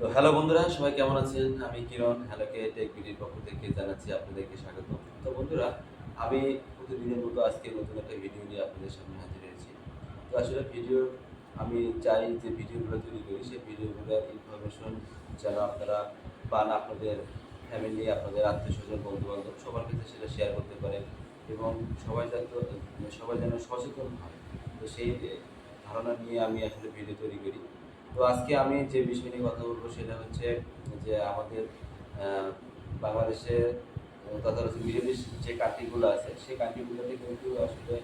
তো হ্যালো বন্ধুরা, সবাই কেমন আছেন? আমি কিরণ হ্যালোকে টেক বিডির পক্ষ থেকে জানাচ্ছি আপনাদেরকে স্বাগত। তো বন্ধুরা, আমি প্রতিদিনের মতো আজকে নতুন একটা ভিডিও নিয়ে আপনাদের সামনে হাজির হয়েছি। তো আসলে ভিডিও আমি চাই যে ভিডিওগুলো তৈরি করি, সেই ভিডিওগুলোর ইনফরমেশন যেন আপনারা পান আপনাদের ফ্যামিলি আপনাদের আত্মীয় স্বজন বন্ধু বান্ধব সবার কাছে সেটা শেয়ার করতে পারেন এবং সবাই যাতে সবাই যেন সচেতন হয়। তো সেই ধারণা নিয়ে আমি আসলে ভিডিও তৈরি করি। তো আজকে আমি যে বিষয় নিয়ে কথা বলব সেটা হচ্ছে যে আমাদের বাংলাদেশে তথা হচ্ছে মিডল ইস্ট যে কান্ট্রিগুলো আছে, সেই কান্ট্রিগুলোতে কিন্তু আসলে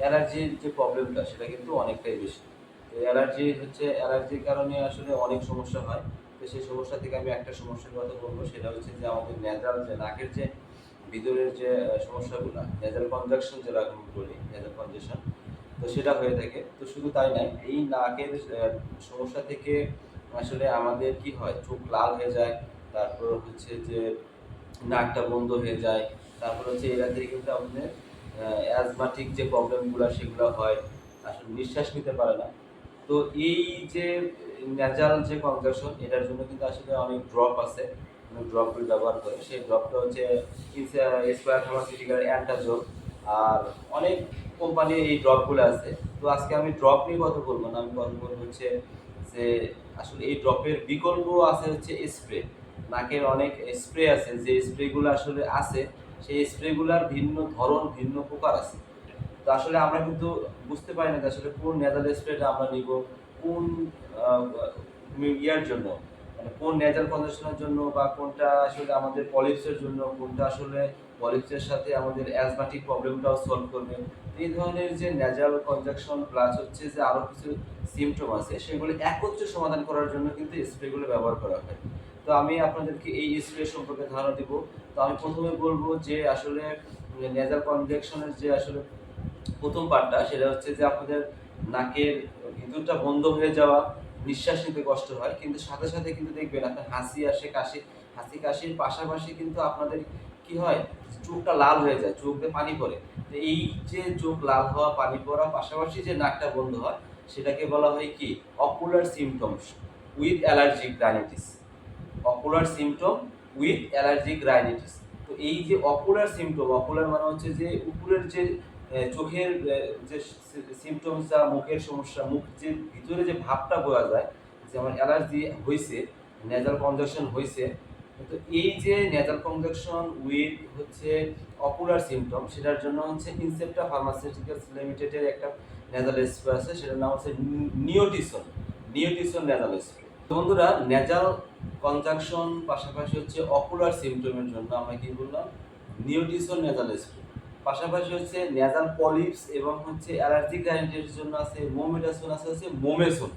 অ্যালার্জির যে প্রবলেমটা সেটা কিন্তু অনেকটাই বেশি। তো অ্যালার্জি হচ্ছে, অ্যালার্জির কারণে আসলে অনেক সমস্যা হয়। তো সেই সমস্যা থেকে আমি একটা সমস্যার কথা বলব, সেটা হচ্ছে যে আমাদের নেজাল যে নাকের যে ভিতরের যে সমস্যাগুলো, নেজাল কনজাকশন যেটা আমি বলি, নেজাল কনজেশন তো সেটা হয়ে থাকে। তো শুধু তাই নাই এই নাকের সমস্যা থেকে আসলে আমাদের কি হয়? চোখ লাল হয়ে যায়, তারপর হচ্ছে যে নাকটা বন্ধ হয়ে যায়, তারপর হচ্ছে এরা থেকে কিন্তু আমাদের অ্যাজমাটিক যে প্রবলেমগুলো সেগুলো হয়, আসলে নিঃশ্বাস নিতে পারে না। তো এই যে ন্যাচারাল যে কনজাকশন এটার জন্য কিন্তু আসলে অনেক ড্রপ আছে। অনেক ড্রপগুলো ব্যবহার করে। সেই ড্রপটা হচ্ছে স্কোয়ার ফার্মাসিউটিক্যাল অ্যান্টাজল আর অনেক কোম্পানির এই ড্রপগুলো আছে। তো আজকে আমি ড্রপ নিয়ে কথা বলব না, আমি কথা বলব হচ্ছে যে আসলে এই ড্রপের বিকল্প আছে হচ্ছে স্প্রে নাকের অনেক স্প্রে আছে, যে স্প্রেগুলো আসলে আছে, সেই স্প্রেগুলোর ভিন্ন ধরন, ভিন্ন প্রকার আছে। তো আসলে আমরা কিন্তু বুঝতে পারি না যে আসলে কোন নেজাল স্প্রেটা আমরা নিব, কোন ইয়ার জন্য মানে কোন নেজাল কন্ডিশনের জন্য বা কোনটা আসলে আমাদের পলিপসের জন্য, কোনটা আসলে পলিপসের সাথে আমাদের অ্যাজমাটিক প্রবলেমটাও সলভ করবে। এই ধরনের যে নেজাল কনজাকশন প্লাস হচ্ছে যে আরও কিছু সিমটম আছে, সেগুলো একত্রে সমাধান করার জন্য কিন্তু স্প্রেগুলো ব্যবহার করা হয়। তো আমি আপনাদেরকে এই স্প্রে সম্পর্কে ধারণা দিব। তো আমি প্রথমে বলব যে আসলে নেজাল কনজাকশনের যে আসলে প্রথম পার্টটা সেটা হচ্ছে যে আপনাদের নাকের ভিতরটা বন্ধ হয়ে যাওয়া, নিঃশ্বাস নিতে কষ্ট হয়। কিন্তু সাথে সাথে কিন্তু দেখবেন আপনার হাসি আসে, কাশি, হাসি কাশির পাশাপাশি কিন্তু আপনাদের কি হয়? চোখটা লাল হয়ে যায়, চোখ দিয়ে পানি পড়ে। তো এই যে চোখ লাল হওয়া, পানি পড়া পাশাপাশি যে নাকটা বন্ধ হয়, সেটাকে বলা হয় কি? Ocular symptoms with allergic rhinitis ocular symptom with allergic rhinitis তো এই যে অকুলার সিমটম অকুলার মানে হচ্ছে যে উপরের যে চোখের যে সিমটমস যা, মুখের সমস্যা, মুখ যে ভিতরে যে ভাবটা বোঝা যায় যে আমার অ্যালার্জি হয়েছে নেজাল কনজাকশন হয়েছে তো এই যে নেজাল কনজাকশন উইথ হচ্ছে অকুলার সিমটম সেটার জন্য হচ্ছে ইনসেপ্টা ফার্মাসিউটিক্যালস লিমিটেডের একটা নেজাল স্প্রে আছে, সেটার নাম হচ্ছে নিওটিসন নিওটিসন নেজাল স্প্রে বন্ধুরা নেজাল কনজাকশন পাশাপাশি হচ্ছে অকুলার সিমটমের জন্য আমরা কি বললাম? নিওটিসন নেজাল স্প্রে পাশাপাশি হচ্ছে নেজাল পলিপস এবং হচ্ছে অ্যালার্জিক রাইনাইটিসের জন্য আছে মোমেটাসন আছে, হচ্ছে মোমেসন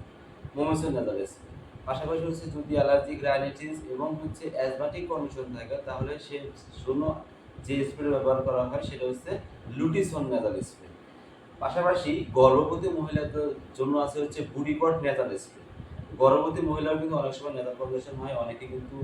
মোমেসন নেজাল স্প্রে পাশাপাশি হচ্ছে যদি অ্যালার্জিক রাইনাইটিস এবং হচ্ছে অ্যাজমাটিক কন্ডিশন থাকে, তাহলে সে জন্য যে স্প্রে ব্যবহার করা হয়, সেটা হচ্ছে লুটিসন নেজাল স্প্রে পাশাপাশি গর্ভবতী মহিলাদের জন্য আছে হচ্ছে বুডিকট নেজাল স্প্রে গর্ভবতী মহিলার কিন্তু অনেক সময় নেজাল কন্ডিশন হয়, অনেকে কিন্তু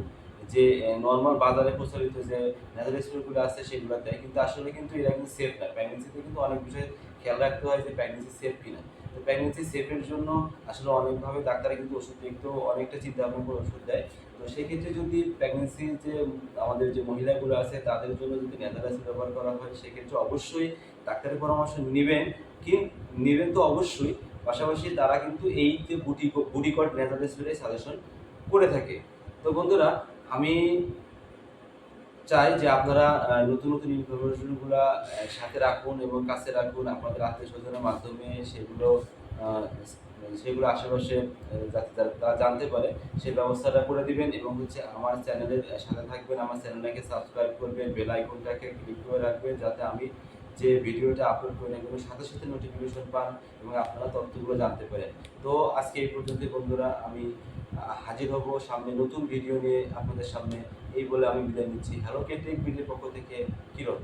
যে নর্মাল বাজারে প্রচলিত যে নেজাল স্প্রেগুলো আছে, সেগুলো দেয়। কিন্তু আসলে কিন্তু এরা কিন্তু সেফ না। প্রেগনেন্সিতে কিন্তু অনেক বিষয়ে খেয়াল রাখতে হয় যে প্রেগনেন্সি সেফ কিনা। তো প্রেগনেন্সি সেফের জন্য আসলে অনেকভাবে ডাক্তারা কিন্তু ওষুধ দেখতেও অনেকটা চিন্তা ভাবনা করে ওষুধ দেয়। তো সেক্ষেত্রে যদি প্রেগনেন্সি যে আমাদের যে মহিলাগুলো আছে, তাদের জন্য যদি নেদারাসি ব্যবহার করা হয়, সেক্ষেত্রে অবশ্যই ডাক্তারের পরামর্শ নেবেন। কি, নেবেন তো অবশ্যই। পাশাপাশি তারা কিন্তু এই যে বুটি বুটিকট নেজাল সাজেশন করে থাকে। তো বন্ধুরা, আমি চাই যে আপনারা নতুন নতুন ইনফরমেশনগুলো সাথে রাখুন এবং কাছে রাখুন। আপনাদের আত্মীয় স্বজনের মাধ্যমে সেগুলো সেগুলো আশেপাশে যাতে তারা- জানতে পারে, সেই ব্যবস্থাটা করে দিবেন এবং হচ্ছে আমার চ্যানেলের সাথে থাকবেন, আমার চ্যানেলটাকে সাবস্ক্রাইব করবেন বেল আইকনটাকে ক্লিক করে রাখবেন, যাতে আমি যে ভিডিওটা আপলোড করি এগুলোর সাথে সাথে নোটিফিকেশন পান এবং আপনারা তথ্যগুলো জানতে পারেন। তো আজকে এই পর্যন্ত বন্ধুরা, আমি হাজির হব সামনে নতুন ভিডিও নিয়ে আপনাদের সামনে। এই বলে আমি বিদায় নিচ্ছি। হ্যালো কেটেক ভিডিওর পক্ষ থেকে কিরণ।